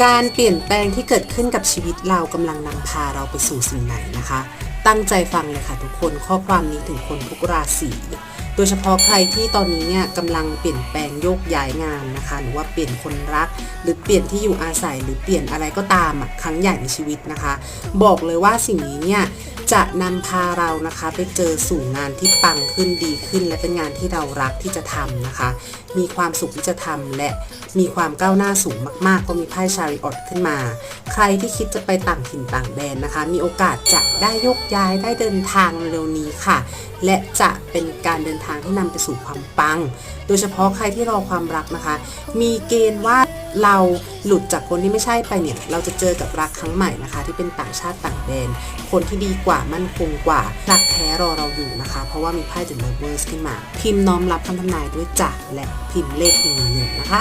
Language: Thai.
การเปลี่ยนแปลงที่เกิดขึ้นกับชีวิตเรากำลังนำพาเราไปสู่สิ่งไหนนะคะ ตั้งใจฟังเลยค่ะทุกคนข้อความนี้ถึงคนทุกราศีโดยเฉพาะใครที่ตอนนี้เนี่ยกำลังเปลี่ยนแปลงโยกย้ายงานนะคะ หรือว่าเปลี่ยนคนรัก หรือเปลี่ยนที่อยู่อาศัยหรือเปลี่ยนอะไรก็ตามอะครั้งใหญ่ในชีวิตนะคะ บอกเลยว่าสิ่งนี้เนี่ยจะนำพาเรานะคะไปเจอสู่งานที่ปังขึ้นดีขึ้น และเป็นงานที่เรารักที่จะทำนะคะ มีความสุขที่จะทำและมีความก้าวหน้าสูงมาก ๆ ก็มีไพ่ชาริออตขึ้นมา ใครที่คิดจะไปต่างถิ่นต่างแดนนะคะ มีโอกาสจะได้ยกย้ายได้เดินทางเร็วนี้ค่ะ และจะเป็นการเดินทางที่นำไปสู่ความปัง โดยเฉพาะใครที่รอความรักนะคะ มีเกณฑ์ว่าเราหลุดจากคนที่ไม่ใช่ไปเนี่ย เราจะเจอกับรักครั้งใหม่นะคะ ที่เป็นต่างชาติต่างแดน คนที่ดีกว่ามั่นคงกว่า รักแท้รอเราอยู่นะคะ เพราะว่ามีไพ่ The Lovers ขึ้นมา พิมพ์น้อมรับคำทำนายด้วยจักและพิมพ์เลขหนึ่งหนึ่งนะคะ